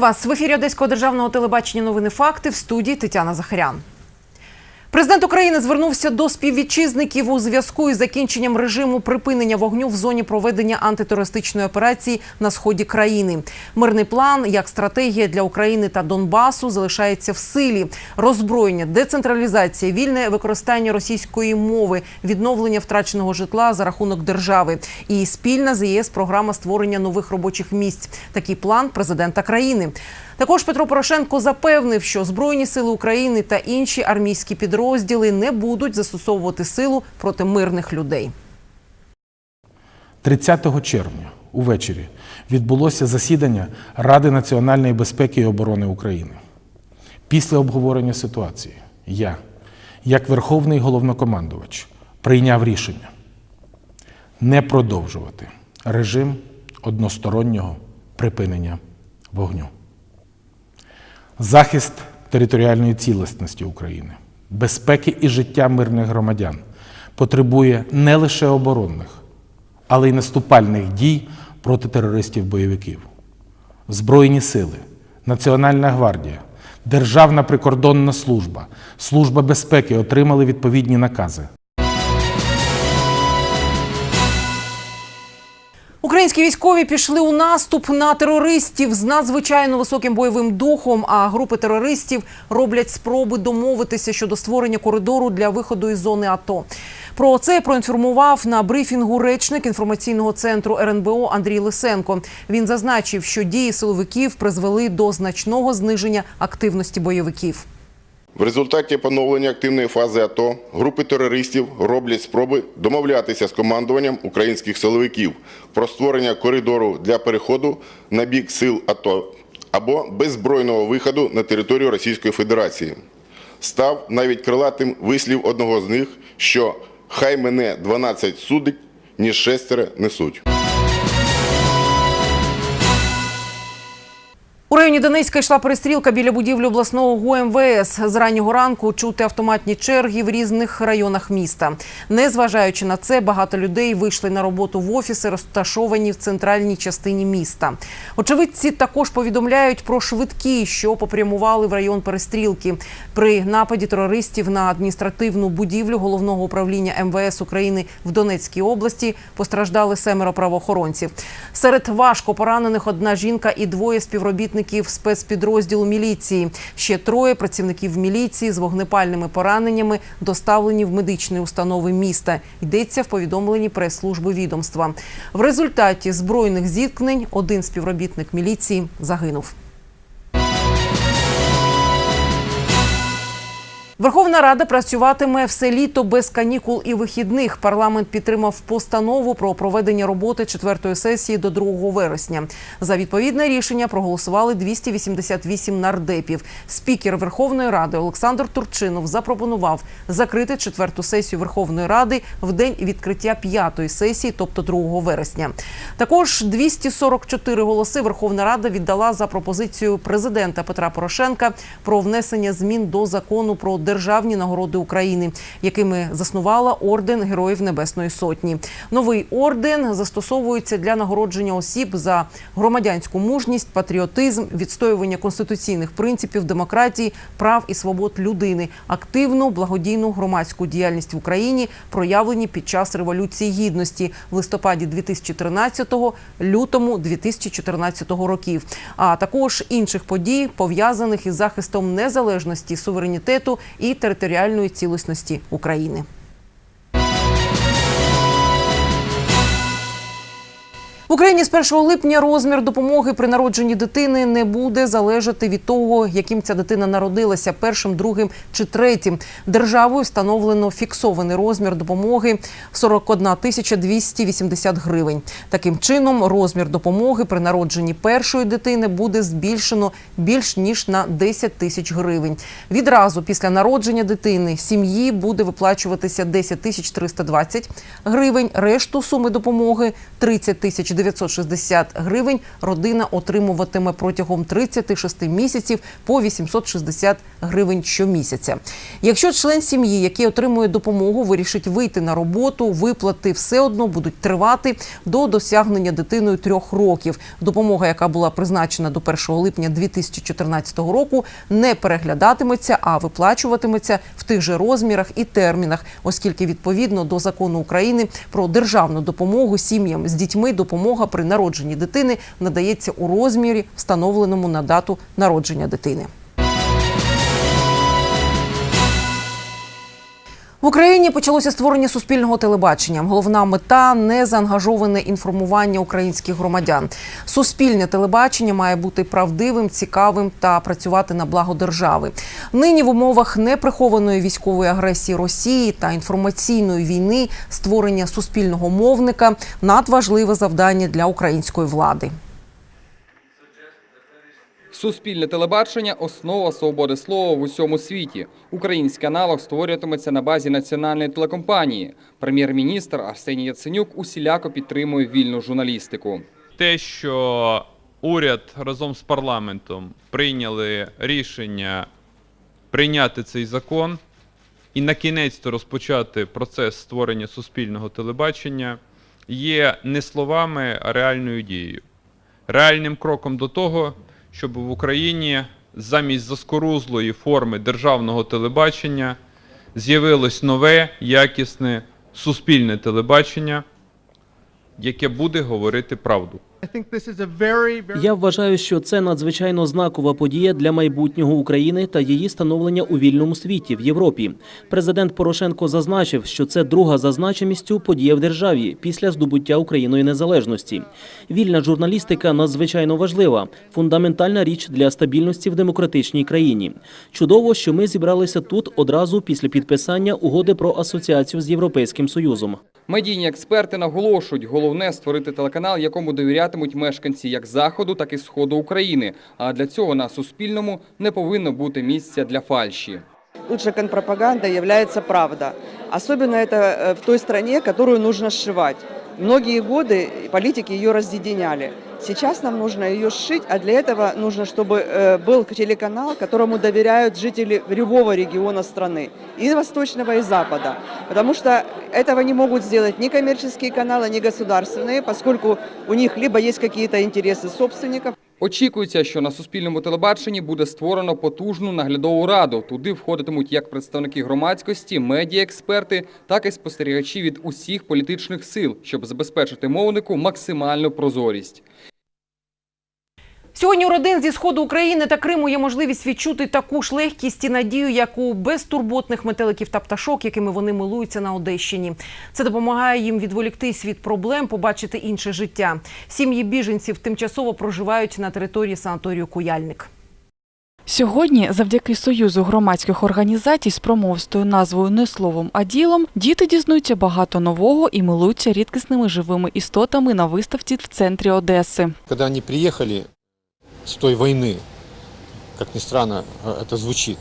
Вітаю вас в ефірі Одеського державного телебачення. Новини факти в студії Тетяна Захарян. Президент України звернувся до співвітчизників у зв'язку із закінченням режиму припинення вогню в зоні проведення антитерористичної операції на сході країни. Мирний план як стратегія для України та Донбасу залишається в силі. Роззброєння, децентралізація, вільне використання російської мови, відновлення втраченого житла за рахунок держави і спільна з ЄС програма створення нових робочих місць. Такий план президента країни. Також Петро Порошенко запевнив, що Збройні сили України та інші армійські підрозділи не будуть застосовувати силу проти мирних людей. 30 червня увечері відбулося засідання Ради національної безпеки і оборони України. Після обговорення ситуації я, як Верховний головнокомандувач, прийняв рішення не продовжувати режим одностороннього припинення вогню. Захист територіальної цілісності України, безпеки і життя мирних громадян потребує не лише оборонних, але й наступальних дій проти терористів-бойовиків. Збройні сили, Національна гвардія, Державна прикордонна служба, Служба безпеки отримали відповідні накази. Українські військові пішли у наступ на терористів з надзвичайно високим бойовим духом. А групи терористів роблять спроби домовитися щодо створення коридору для виходу із зони АТО. Про це проінформував на брифінгу речник інформаційного центру РНБО Андрій Лисенко. Він зазначив, що дії силовиків призвели до значного зниження активності бойовиків. В результаті поновлення активної фази АТО групи терористів роблять спроби домовлятися з командуванням українських силовиків про створення коридору для переходу на бік сил АТО або беззбройного виходу на територію Російської Федерації. Став навіть крилатим вислів одного з них, що хай мене 12 судить, ніж шестеро несуть. Районі Донецька йшла перестрілка біля будівлі обласного ГУМВС. З раннього ранку чути автоматні черги в різних районах міста. Незважаючи на це, багато людей вийшли на роботу в офіси, розташовані в центральній частині міста. Очевидці також повідомляють про швидкі, що попрямували в район перестрілки. При нападі терористів на адміністративну будівлю головного управління МВС України в Донецькій області постраждали семеро правоохоронців. Серед важко поранених одна жінка і двоє співробітників спецпідрозділу міліції. Ще троє працівників міліції з вогнепальними пораненнями доставлені в медичні установи міста. Йдеться в повідомленні прес-служби відомства. В результаті збройних зіткнень один співробітник міліції загинув. Верховна Рада працюватиме все літо без канікул і вихідних. Парламент підтримав постанову про проведення роботи четвертої сесії до 2 вересня. За відповідне рішення проголосували 288 нардепів. Спікер Верховної Ради Олександр Турчинов запропонував закрити четверту сесію Верховної Ради в день відкриття п'ятої сесії, тобто 2 вересня. Також 244 голоси Верховна Рада віддала за пропозицію президента Петра Порошенка про внесення змін до закону про державні нагороди України, якими заснувала орден Героїв Небесної Сотні. Новий орден застосовується для нагородження осіб за громадянську мужність, патріотизм, відстоювання конституційних принципів демократії, прав і свобод людини, активну благодійну громадську діяльність в Україні, проявлені під час революції гідності в листопаді 2013-го, лютому 2014 років, а також інших подій пов'язаних із захистом незалежності, суверенітету і територіальної цілісності України. В Україні з 1 липня розмір допомоги при народженні дитини не буде залежати від того, яким ця дитина народилася першим, другим чи третім. Державою встановлено фіксований розмір допомоги 41 тисяча 280 гривень. Таким чином, розмір допомоги при народженні першої дитини буде збільшено більш ніж на 10 тисяч гривень. Відразу після народження дитини сім'ї буде виплачуватися 10 тисяч 320 гривень. Решту суми допомоги 30 тисяч 960 гривень родина отримуватиме протягом 36 місяців по 860 гривень щомісяця. Якщо член сім'ї, який отримує допомогу, вирішить вийти на роботу, виплати все одно будуть тривати до досягнення дитиною трьох років. Допомога, яка була призначена до 1 липня 2014 року, не переглядатиметься, а виплачуватиметься в тих же розмірах і термінах, оскільки відповідно до закону України про державну допомогу сім'ям з дітьми допомога при народженні дитини надається у розмірі, встановленому на дату народження дитини. В Україні почалося створення суспільного телебачення. Головна мета незаангажоване інформування українських громадян. Суспільне телебачення має бути правдивим, цікавим та працювати на благо держави. Нині в умовах неприхованої військової агресії Росії та інформаційної війни створення суспільного мовника надважливе завдання для української влади. Суспільне телебачення – основа свободи слова в усьому світі. Український аналог створюватиметься на базі національної телекомпанії. Прем'єр-міністр Арсеній Яценюк усіляко підтримує вільну журналістику. те, що уряд разом з парламентом прийняли рішення прийняти цей закон і на кінець-то розпочати процес створення суспільного телебачення, є не словами, а реальною дією. Реальним кроком до того, щоб в Україні замість заскорузлої форми державного телебачення з'явилось нове, якісне суспільне телебачення, яке буде говорити правду. I think this is a very, very Я вважаю, що це надзвичайно знакова подія для майбутнього України та її становлення у вільному світі в Європі. Президент Порошенко зазначив, що це друга за значимістю подія в державі після здобуття Україною незалежності. Вільна журналістика надзвичайно важлива, фундаментальна річ для стабільності в демократичній країні. Чудово, що ми зібралися тут одразу після підписання угоди про асоціацію з Європейським Союзом. Медійні експерти наголошують, головне – створити телеканал, якому довірятимуть мешканці як Заходу, так і Сходу України. А для цього на Суспільному не повинно бути місця для фальші. лучшей контрпропагандой является правда. Особенно это э, в той стране, которую нужно сшивать. Многие годы политики ее разъединяли. Сейчас нам нужно ее сшить, а для этого нужно, чтобы э, был телеканал, которому доверяют жители любого региона страны, и восточного, и запада. Потому что этого не могут сделать ни коммерческие каналы, ни государственные, поскольку у них либо есть какие-то интересы собственников, Очікується, що на Суспільному телебаченні буде створено потужну наглядову раду. Туди входитимуть як представники громадськості, медіаексперти, так і спостерігачі від усіх політичних сил, щоб забезпечити мовнику максимальну прозорість. Сьогодні у родин зі сходу України та Криму є можливість відчути таку ж легкість і надію, як у безтурботних метеликів та пташок, якими вони милуються на Одещині. Це допомагає їм відволіктись від проблем, побачити інше життя. Сім'ї біженців тимчасово проживають на території санаторію Куяльник. Сьогодні, завдяки союзу громадських організацій з промовстою назвою не словом, а ділом, діти дізнаються багато нового і милуються рідкісними живими істотами на виставці в центрі Одеси. Когда они приехали с той войны, как ни странно э, это звучит,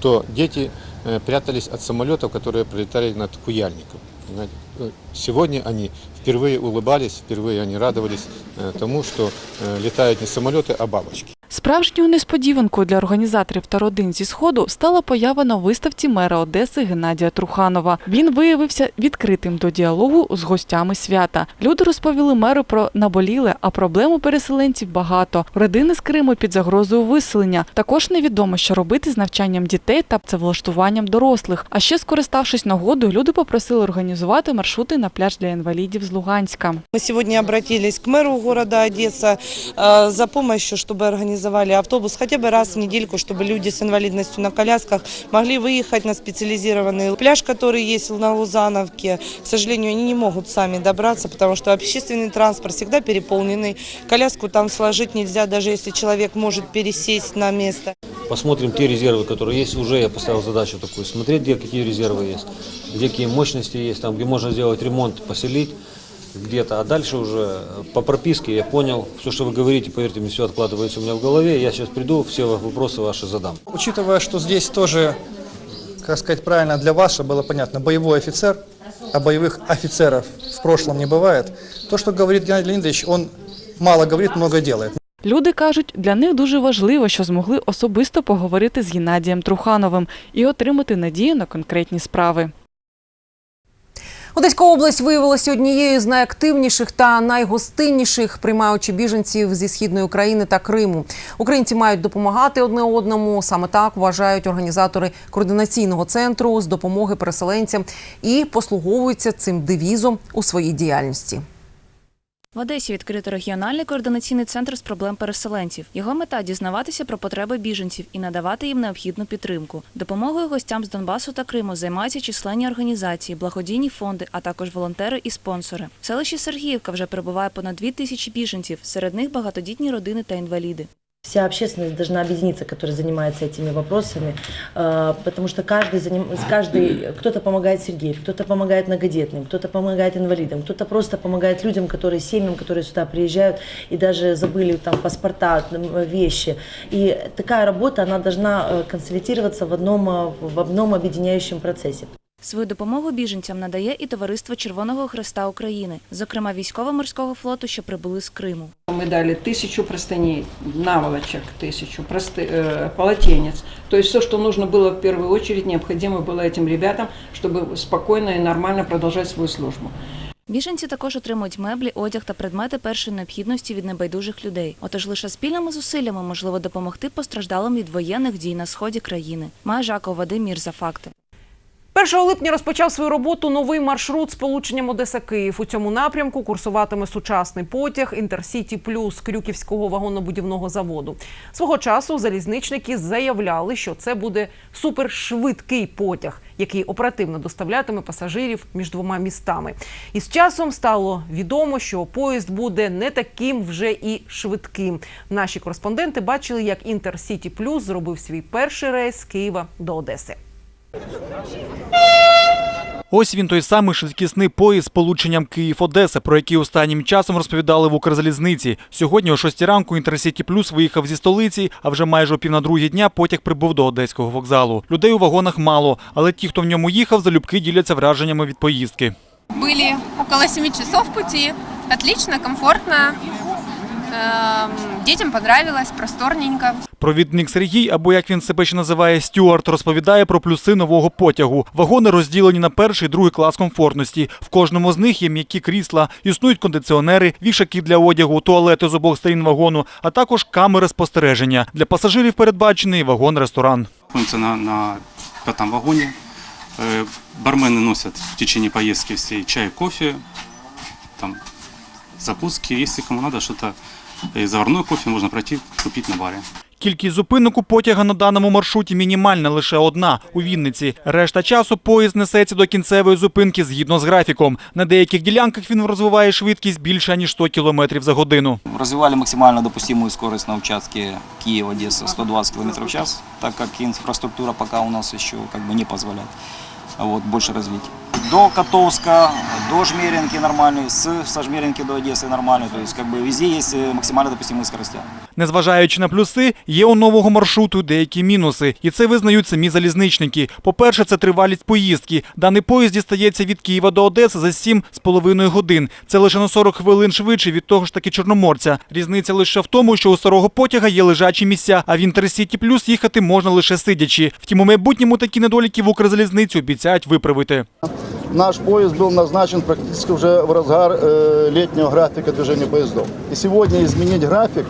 то дети э, прятались от самолетов, которые прилетали над Куяльником. понимаете. Э, Сегодня они впервые улыбались, впервые они радовались э, тому, что э, летают не самолеты, а бабочки. Справжньою несподіванкою для організаторів та родин зі сходу стала поява на виставці мера Одеси Геннадія Труханова. Він виявився відкритим до діалогу з гостями свята. Люди розповіли меру про наболіле, а проблем у переселенців багато. Родини з Криму під загрозою виселення. Також невідомо, що робити з навчанням дітей та працевлаштуванням дорослих. А ще, скориставшись нагодою, люди попросили організувати маршрути на пляж для інвалідів з Луганська. Мы сегодня обратились к мэру города Одесса за помощью, чтобы организовали автобус хотя бы раз в недельку, чтобы люди с инвалидностью на колясках могли выехать на специализированный пляж, который есть на Лузановке. К сожалению, они не могут сами добраться, потому что общественный транспорт всегда переполненный. Коляску там сложить нельзя, даже если человек может пересесть на место. Посмотрим те резервы, которые есть. Уже я поставил задачу такую, смотреть, где какие резервы есть, где какие мощности есть, там, где можно сделать ремонт, поселить где-то. А дальше уже по прописке я понял, все, что вы говорите, поверьте мне, все откладывается у меня в голове. Я сейчас приду, все вопросы ваши задам. Учитывая, что здесь тоже, как сказать правильно, для вас, чтобы было понятно, боевой офицер, а боевых офицеров в прошлом не бывает, то, что говорит Геннадий Леонидович, он мало говорит, много делает. Люди кажуть, для них дуже важливо, що змогли особисто поговорити з Геннадієм Трухановим і отримати надію на конкретні справи. Одеська область виявилася однією з найактивніших та найгостинніших, приймаючи біженців зі східної України та Криму. Українці мають допомагати одне одному. Саме так вважають організатори координаційного центру з допомоги переселенцям і послуговуються цим девізом у своїй діяльності. В Одесі відкрито регіональний координаційний центр з проблем переселенців. Його мета дізнаватися про потреби біженців і надавати їм необхідну підтримку. Допомогою гостям з Донбасу та Криму займаються численні організації, благодійні фонди, а також волонтери і спонсори. В селищі Сергіївка вже перебуває понад дві тисячі біженців. Серед них багатодітні родини та інваліди Вся общественность должна объединиться, которая занимается этими вопросами, э, потому что каждый, заним... каждый кто-то помогает Сергею, кто-то помогает многодетным, кто-то помогает инвалидам, кто-то просто помогает людям, которые семьям, которые сюда приезжают и даже забыли там паспорта, там, вещи. И такая работа, она должна э, консолидироваться в одном, э, в одном объединяющем процессе. Свою допомогу біженцям надає і Товариство Червоного Хреста України, зокрема військово-морського флоту, що прибули з Криму. Мы дали тысячу простыней, наволочек тысячу, просты, э, полотенец. То есть все, что нужно было в первую очередь, необходимо было этим ребятам, чтобы спокойно и нормально продолжать свою службу. Біженці також отримують меблі, одяг та предмети першої необхідності від небайдужих людей. Отож лише спільними зусиллями можливо допомогти постраждалим від воєнних дій на сході країни. Має Жаков Вадим Мірза факти. 1 липня розпочав свою роботу новий маршрут з полученням Одеса-Київ. У цьому напрямку курсуватиме сучасний потяг Інтерсіті Плюс Крюківського вагонно-будівного заводу. Свого часу залізничники заявляли, що це буде супершвидкий потяг, який оперативно доставлятиме пасажирів між двома містами. І з часом стало відомо, що поїзд буде не таким вже і швидким. Наші кореспонденти бачили, як Інтерсіті Плюс зробив свій перший рейс з Києва до Одеси. Ось він той самий швидкісний поїзд з полученням Київ-Одеса, про який останнім часом розповідали в Укрзалізниці. Сьогодні о 6 ранку Інтерсіті Плюс виїхав зі столиці, а вже майже о пів на другій дня потяг прибув до Одеського вокзалу. Людей у вагонах мало, але ті, хто в ньому їхав, залюбки діляться враженнями від поїздки. Были около 7 часов пути. Отлично, комфортно. Эм, Детям понравилось, просторненько. Провідник Сергій, або як він себе ще називає Стюарт, розповідає про плюси нового потягу. Вагони розділені на перший і другий клас комфортності. В кожному з них є м'які крісла, існують кондиціонери, вішаки для одягу, туалети з обох сторін вагону, а також камери спостереження. Для пасажирів передбачений вагон-ресторан. находимся на, на пятом вагоне. Э, Бармены носят в течение поездки все чай, кофе, там закуски. Если кому надо что-то, э, заварной кофе можно пройти купить на баре. Кількість зупинок у потяга на даному маршруті мінімальна лише одна у Вінниці. Решта часу поїзд несеться до кінцевої зупинки згідно з графіком. На деяких ділянках він розвиває швидкість більше ніж 100 км за годину. Развивали максимально допустимую скорость на участке Киев-Одесса 120 км в час, так как инфраструктура пока у нас еще как бы не позволяет а вот, больше развить До Котовска, до Жмеринки нормальный, с, со Жмеринки до Одессы нормальный, то есть как бы везде есть э, максимально допустимые скорости. Незважаючи на плюси, є у нового маршруту деякі мінуси, і це визнають самі залізничники. По-перше, це тривалість поїздки. Даний поїзд дістається від Києва до Одеси за 7,5 годин. Це лише на 40 хвилин швидше від того ж таки Чорноморця. Різниця лише в тому, що у старого потяга є лежачі місця, а в Інтерсіті Плюс їхати можна лише сидячи. Втім, у майбутньому такі недоліки в Укрзалізниці обіцяють виправити. Наш поезд был назначен практически уже в разгар э, летнего графика движения поездов. И сегодня изменить график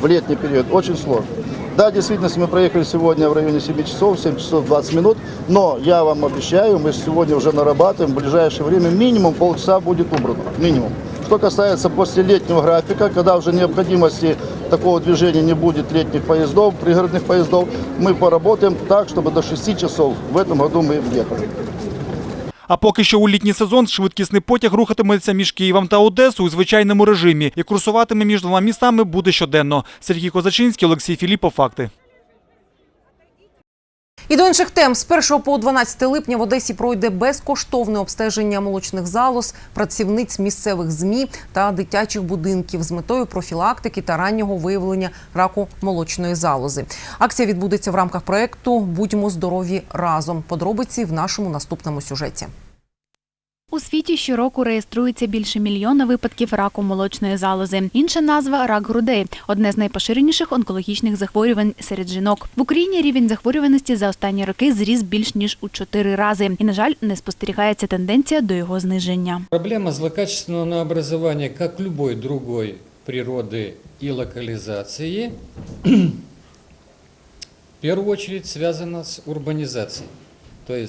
в летний период очень сложно. Да, действительно, мы проехали сегодня в районе 7 часов, 7 часов 20 минут, но я вам обещаю, мы сегодня уже нарабатываем, в ближайшее время минимум полчаса будет убрано, минимум. Что касается после летнего графика, когда уже необходимости такого движения не будет летних поездов, пригородных поездов, мы поработаем так, чтобы до 6 часов в этом году мы ехали. А поки що у літній сезон швидкісний потяг рухатиметься між Києвом та Одесою у звичайному режимі і курсуватиме між двома містами буде щоденно. Сергій Козачинський, Олексій Філіпов. Факти. І до інших тем з 1 по 12 липня в Одесі пройде безкоштовне обстеження молочних залоз, працівниць місцевих змі та дитячих будинків з метою профілактики та раннього виявлення раку молочної залози. Акція відбудеться в рамках проекту Будьмо здорові разом. Подробиці в нашому наступному сюжеті. У світі щороку реєструється більше мільйона випадків раку молочної залози. Інша назва рак грудей одне з найпоширеніших онкологічних захворювань серед жінок. В Україні рівень захворюваності за останні роки зріс більш ніж у чотири рази. І, на жаль, не спостерігається тенденція до його зниження. Проблема злокачественного наобразования, как любой другой природы и локализации, в первую очередь связана с урбанизацией. То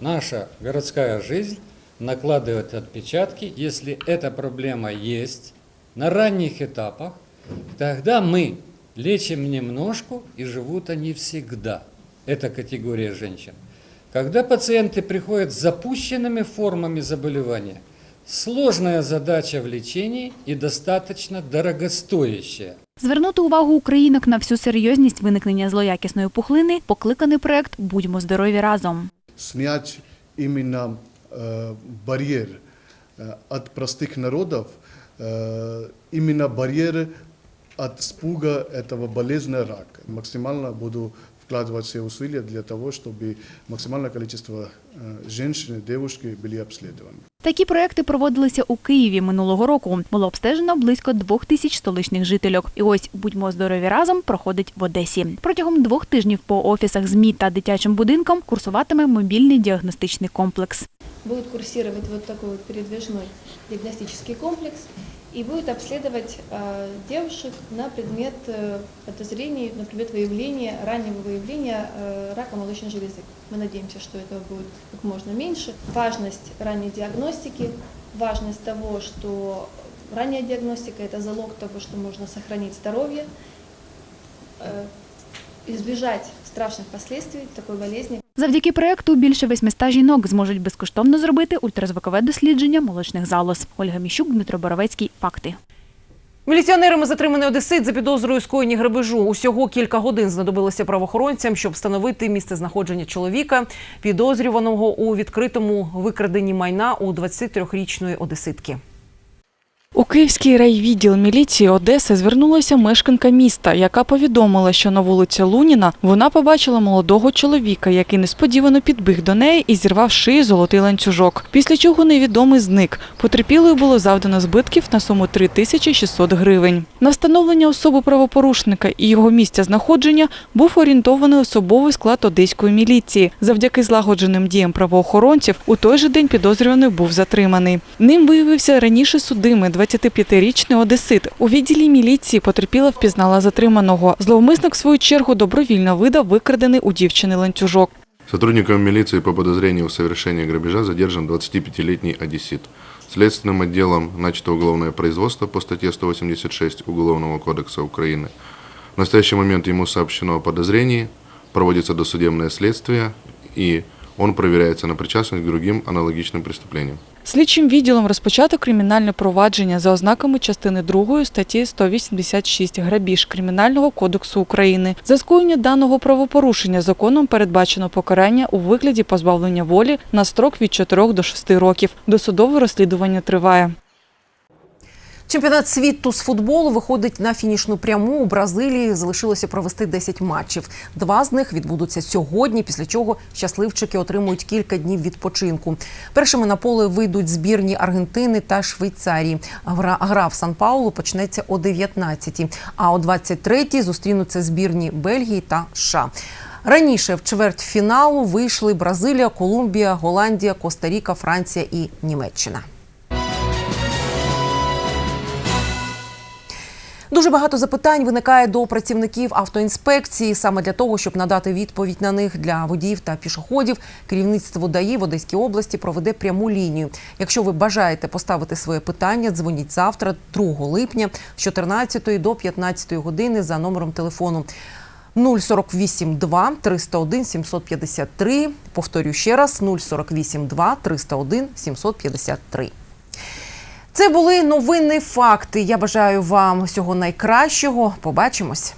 наша городская жизнь накладывает отпечатки. Если эта проблема есть на ранних этапах, тогда мы лечим немножко, и живут они всегда. Это категория женщин. Когда пациенты приходят с запущенными формами заболевания, сложная задача в лечении и достаточно дорогостоящая. Звернути увагу українок на всю серйозність виникнення злоякісної пухлини покликаний проект Будьмо здорові разом. снять именно э, барьер э, от простых народов, э, именно барьер от испуга этого болезни рак. Максимально буду вкладывать все усилия для того, чтобы максимальное количество э, женщин и девушки были обследованы. Такі проекти проводилися у Києві минулого року. Було обстежено близько двох тисяч столичних жительок. І ось будьмо здорові разом проходить в Одесі. Протягом двох тижнів по офісах ЗМІ та дитячим будинкам курсуватиме мобільний діагностичний комплекс. будет курсировать вот такой вот передвижной диагностический комплекс И будет обследовать э, девушек на предмет э, подозрений, на предмет выявления, раннего выявления э, рака молочной железы. Мы надеемся, что этого будет как можно меньше. Важность ранней диагностики, важность того, что ранняя диагностика – это залог того, что можно сохранить здоровье, избежать страшных последствий такой болезни, Завдяки проекту більше 800 жінок зможуть безкоштовно зробити ультразвукове дослідження молочних залоз. Ольга Міщук, Дмитро Боровецький. Факти. Міліціонерами затриманий одесит за підозрою скоєння грабежу. Усього кілька годин знадобилося правоохоронцям, щоб встановити місце знаходження чоловіка, підозрюваного у відкритому викраденні майна у 23-річної одеситки. У Київський райвідділ міліції Одеси звернулася мешканка міста, яка повідомила, що на вулиці Луніна вона побачила молодого чоловіка, який несподівано підбіг до неї і зірвав шиї золотий ланцюжок. Після чого невідомий зник. Потерпілою було завдано збитків на суму 3600 гривень. На встановлення особи правопорушника і його місця знаходження був орієнтований особовий склад одеської міліції. Завдяки злагодженим діям правоохоронців у той же день підозрюваний був затриманий. Ним виявився раніше судимий 25-річний одесит. У відділі міліції потерпіла впізнала затриманого. Зловмисник в свою чергу добровільно видав викрадений у дівчини ланцюжок. Сотрудником милиции по подозрению в совершении грабежа задержан 25-летний одессит. Следственным отделом начато уголовное производство по статье 186 Уголовного кодекса Украины. В настоящий момент ему сообщено о подозрении, проводится досудебное следствие, и он проверяется на причастность другим аналогічним преступлениям. Слідчим відділом розпочато кримінальне провадження за ознаками частини 2 статті 186 грабіж Кримінального кодексу України. За скоєння даного правопорушення законом передбачено покарання у вигляді позбавлення волі на строк від 4 до 6 років. Досудове розслідування триває. Чемпіонат світу з футболу виходить на фінішну пряму. У Бразилії залишилося провести 10 матчів. Два з них відбудуться сьогодні, після чого щасливчики отримують кілька днів відпочинку. Першими на поле вийдуть збірні Аргентини та Швейцарії. Гра, гра в Сан Паулу почнеться о 19-й, а о 23-й зустрінуться збірні Бельгії та США. Раніше в чвертьфіналу вийшли Бразилія, Колумбія, Голландія, Коста-Ріка, Франція і Німеччина. Дуже багато запитань виникає до працівників автоінспекції. Саме для того, щоб надати відповідь на них для водіїв та пішоходів, керівництво ДАІ в Одеській області проведе пряму лінію. Якщо ви бажаєте поставити своє питання, дзвоніть завтра, 2 липня, з 14 до 15 години за номером телефону. 048 2 301 753. Повторюю ще раз: 048 2 301 753. Це були новини факти. Я бажаю вам всього найкращого. Побачимось.